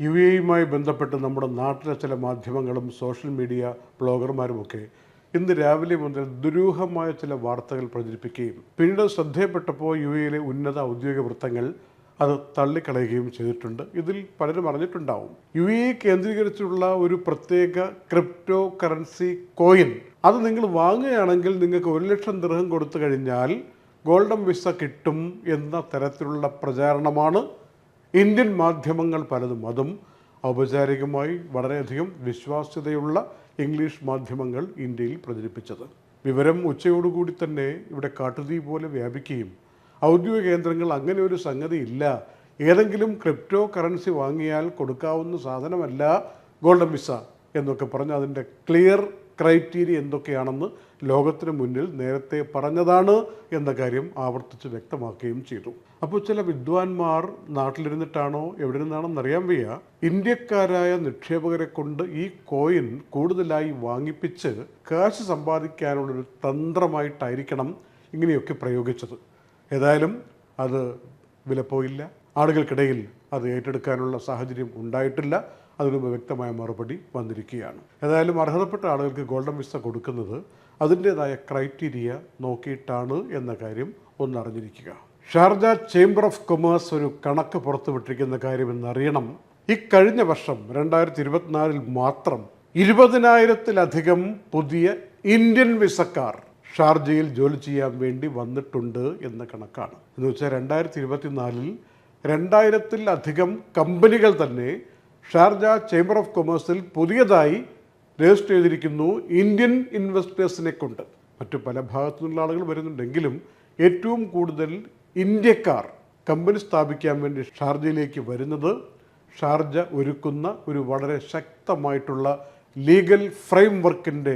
U എയുമായി ബന്ധപ്പെട്ട് നമ്മുടെ നാട്ടിലെ ചില മാധ്യമങ്ങളും സോഷ്യൽ മീഡിയ ബ്ലോഗർമാരുമൊക്കെ ഇന്ന് രാവിലെ മുതൽ ദുരൂഹമായ ചില വാർത്തകൾ പ്രചരിപ്പിക്കുകയും പിന്നീട് ശ്രദ്ധയപ്പെട്ടപ്പോൾ യു എയിലെ ഉന്നത ഔദ്യോഗിക വൃത്തങ്ങൾ അത് തള്ളിക്കളയുകയും ചെയ്തിട്ടുണ്ട്. ഇതിൽ പലരും അറിഞ്ഞിട്ടുണ്ടാവും. യു എ കേന്ദ്രീകരിച്ചുള്ള ഒരു പ്രത്യേക ക്രിപ്റ്റോ കറൻസി കോയിൻ. അത് നിങ്ങൾ വാങ്ങുകയാണെങ്കിൽ നിങ്ങൾക്ക് ഒരു ലക്ഷം ദൃഹം കൊടുത്തു കഴിഞ്ഞാൽ ഗോൾഡൻ വിസ കിട്ടും എന്ന തരത്തിലുള്ള പ്രചാരണമാണ് ഇന്ത്യൻ മാധ്യമങ്ങൾ പലതും അതും ഔപചാരികമായി വളരെയധികം വിശ്വാസ്യതയുള്ള ഇംഗ്ലീഷ് മാധ്യമങ്ങൾ ഇന്ത്യയിൽ പ്രചരിപ്പിച്ചത്. വിവരം ഉച്ചയോടുകൂടി തന്നെ ഇവിടെ കാട്ടുതീ പോലെ വ്യാപിക്കുകയും ഔദ്യോഗിക കേന്ദ്രങ്ങൾ അങ്ങനെ ഒരു സംഗതി ഇല്ല. ഏതെങ്കിലും ക്രിപ്റ്റോ കറൻസി വാങ്ങിയാൽ കൊടുക്കാവുന്ന സാധനമല്ല ഗോൾഡൻ വിസ എന്നൊക്കെ പറഞ്ഞ് അതിന്റെ ക്ലിയർ ക്രൈറ്റീരിയ എന്തൊക്കെയാണെന്ന് ലോകത്തിന് മുന്നിൽ നേരത്തെ പറഞ്ഞതാണ് എന്ന കാര്യം ആവർത്തിച്ച് വ്യക്തമാക്കുകയും ചെയ്തു. അപ്പോൾ ചില വിദ്വാൻമാർ നാട്ടിലിരുന്നിട്ടാണോ എവിടെ നിന്നാണെന്ന് അറിയാൻ വയ്യ. ഇന്ത്യക്കാരായ നിക്ഷേപകരെ കൊണ്ട് ഈ കോയിൻ കൂടുതലായി വാങ്ങിപ്പിച്ച് കാശ് സമ്പാദിക്കാനുള്ളൊരു തന്ത്രമായിട്ടായിരിക്കണം ഇങ്ങനെയൊക്കെ പ്രയോഗിച്ചത്. ഏതായാലും അത് വിലപ്പോയില്ല. ആളുകൾക്കിടയിൽ അത് ഏറ്റെടുക്കാനുള്ള സാഹചര്യം ഉണ്ടായിട്ടില്ല. അതിന് വ്യക്തമായ മറുപടി വന്നിരിക്കുകയാണ്. ഏതായാലും അർഹതപ്പെട്ട ആളുകൾക്ക് ഗോൾഡൻ വിസ കൊടുക്കുന്നത് അതിന്റെതായ ക്രൈറ്റീരിയ നോക്കിയിട്ടാണ് എന്ന കാര്യം ഒന്നറിഞ്ഞിരിക്കുക. ഷാർജ ചേംബർ ഓഫ് കൊമേഴ്സ് ഒരു കണക്ക് പുറത്തുവിട്ടിരിക്കുന്ന കാര്യം എന്നറിയണം. ഇക്കഴിഞ്ഞ വർഷം രണ്ടായിരത്തി ഇരുപത്തിനാലിൽ മാത്രം ഇരുപതിനായിരത്തിലധികം പുതിയ ഇന്ത്യൻ വിസക്കാർ ഷാർജയിൽ ജോലി ചെയ്യാൻ വേണ്ടി വന്നിട്ടുണ്ട് എന്ന കണക്കാണ്. എന്ന് വെച്ചാൽ രണ്ടായിരത്തി ഇരുപത്തിനാലിൽ രണ്ടായിരത്തിലധികം കമ്പനികൾ തന്നെ ഷാർജ ചേംബർ ഓഫ് കൊമേഴ്സിൽ പുതിയതായി രജിസ്റ്റർ ചെയ്തിരിക്കുന്നു ഇന്ത്യൻ ഇൻവെസ്റ്റേഴ്സിനെ കൊണ്ട്. മറ്റു പല ഭാഗത്തു നിന്നുള്ള ആളുകൾ വരുന്നുണ്ടെങ്കിലും ഏറ്റവും കൂടുതൽ ഇന്ത്യക്കാർ കമ്പനി സ്ഥാപിക്കാൻ വേണ്ടി ഷാർജയിലേക്ക് വരുന്നത് ഷാർജ ഒരുക്കുന്ന ഒരു വളരെ ശക്തമായിട്ടുള്ള ലീഗൽ ഫ്രെയിം വർക്കിന്റെ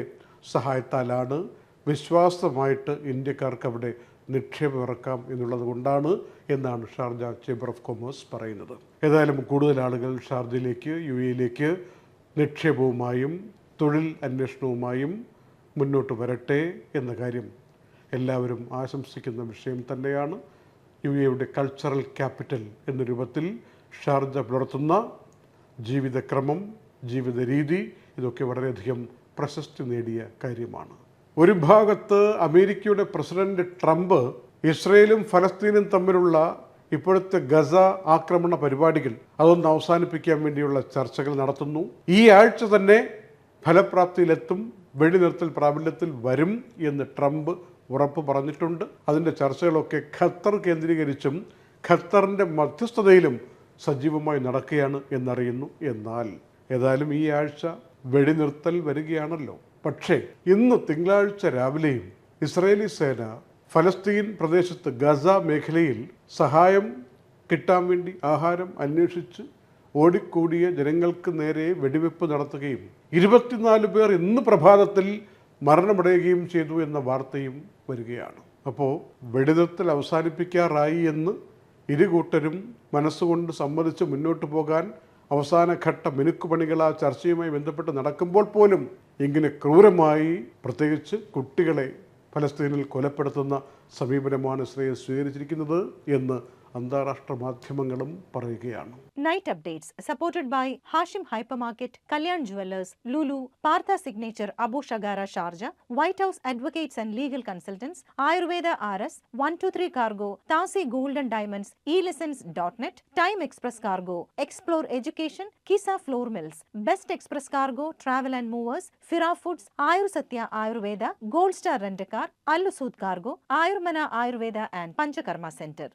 സഹായത്താലാണ്. വിശ്വാസമായിട്ട് ഇന്ത്യക്കാർക്ക് അവിടെ നിക്ഷേപം ഇറക്കാം എന്നുള്ളത് കൊണ്ടാണ് എന്നാണ് ഷാർജ ചേംബർ ഓഫ് കൊമേഴ്സ് പറയുന്നത്. ഏതായാലും കൂടുതൽ ആളുകൾ ഷാർജയിലേക്ക് യു എയിലേക്ക് നിക്ഷേപവുമായും തൊഴിൽ അന്വേഷണവുമായും മുന്നോട്ട് വരട്ടെ എന്ന കാര്യം എല്ലാവരും ആശംസിക്കുന്ന വിഷയം തന്നെയാണ്. യു എയുടെ കൾച്ചറൽ ക്യാപിറ്റൽ എന്ന രൂപത്തിൽ ഷാർജ പുലർത്തുന്ന ജീവിതക്രമം ജീവിത രീതി ഇതൊക്കെ വളരെയധികം പ്രശസ്തി നേടിയ കാര്യമാണ്. ഒരു ഭാഗത്ത് അമേരിക്കയുടെ പ്രസിഡന്റ് ട്രംപ് ഇസ്രയേലും ഫലസ്തീനും തമ്മിലുള്ള ഇപ്പോഴത്തെ ഗസ ആക്രമണ പരിപാടികൾ അതൊന്ന് അവസാനിപ്പിക്കാൻ വേണ്ടിയുള്ള ചർച്ചകൾ നടത്തുന്നു. ഈ ആഴ്ച തന്നെ ഫലപ്രാപ്തിയിലെത്തും വെടിനിർത്തൽ പ്രാബല്യത്തിൽ വരും എന്ന് ട്രംപ് ഉറപ്പ് പറഞ്ഞിട്ടുണ്ട്. അതിന്റെ ചർച്ചകളൊക്കെ ഖത്തർ കേന്ദ്രീകരിച്ചും ഖത്തറിന്റെ മധ്യസ്ഥതയിലും സജീവമായി നടക്കുകയാണ് എന്നറിയുന്നു. എന്നാൽ ഏതായാലും ഈ ആഴ്ച വെടിനിർത്തൽ വരികയാണല്ലോ. പക്ഷേ ഇന്ന് തിങ്കളാഴ്ച രാവിലെയും ഇസ്രയേലി സേന ഫലസ്തീൻ പ്രദേശത്ത് ഗസ മേഖലയിൽ സഹായം കിട്ടാൻ വേണ്ടി ആഹാരം അന്വേഷിച്ച് ഓടിക്കൂടിയ ജനങ്ങൾക്ക് നേരെ വെടിവെപ്പ് നടത്തുകയും ഇരുപത്തിനാല് പേർ ഇന്ന് പ്രഭാതത്തിൽ മരണമടയുകയും ചെയ്തു എന്ന വാർത്തയും വരികയാണ്. അപ്പോൾ വെടിനിർത്തൽ അവസാനിപ്പിക്കാറായി എന്ന് ഇരു കൂട്ടരും മനസ്സുകൊണ്ട് സമ്മതിച്ച് മുന്നോട്ട് പോകാൻ അവസാനഘട്ട മിനുക്കുപണികൾ ആ ചർച്ചയുമായി ബന്ധപ്പെട്ട് നടക്കുമ്പോൾ പോലും ഇങ്ങനെ ക്രൂരമായി പ്രത്യേകിച്ച് കുട്ടികളെ ഫലസ്തീനിൽ കൊലപ്പെടുത്തുന്ന സമീപനമാണ് ഇസ്രയേൽ സ്വീകരിച്ചിരിക്കുന്നത് എന്ന് അന്താരാഷ്ട്ര മാധ്യമങ്ങളും പറയുകയാണ് Night updates supported by Hashim Hypermarket, Kalyan Jewelers, Lulu, Partha Signature, Abu Shagara Sharjah, White House Advocates and Legal Consultants, Ayurveda RS, 123 Cargo, Tasi Gold and Diamonds, eLessons.net, Time Express Cargo, Explore Education, Kisa Floor Mills, Best Express Cargo, Travel and Movers, Fira Foods, Ayur Satya Ayurveda, Gold Star Rent a Car, Allusud Cargo, Ayurmana Ayurveda and Panchakarma Center.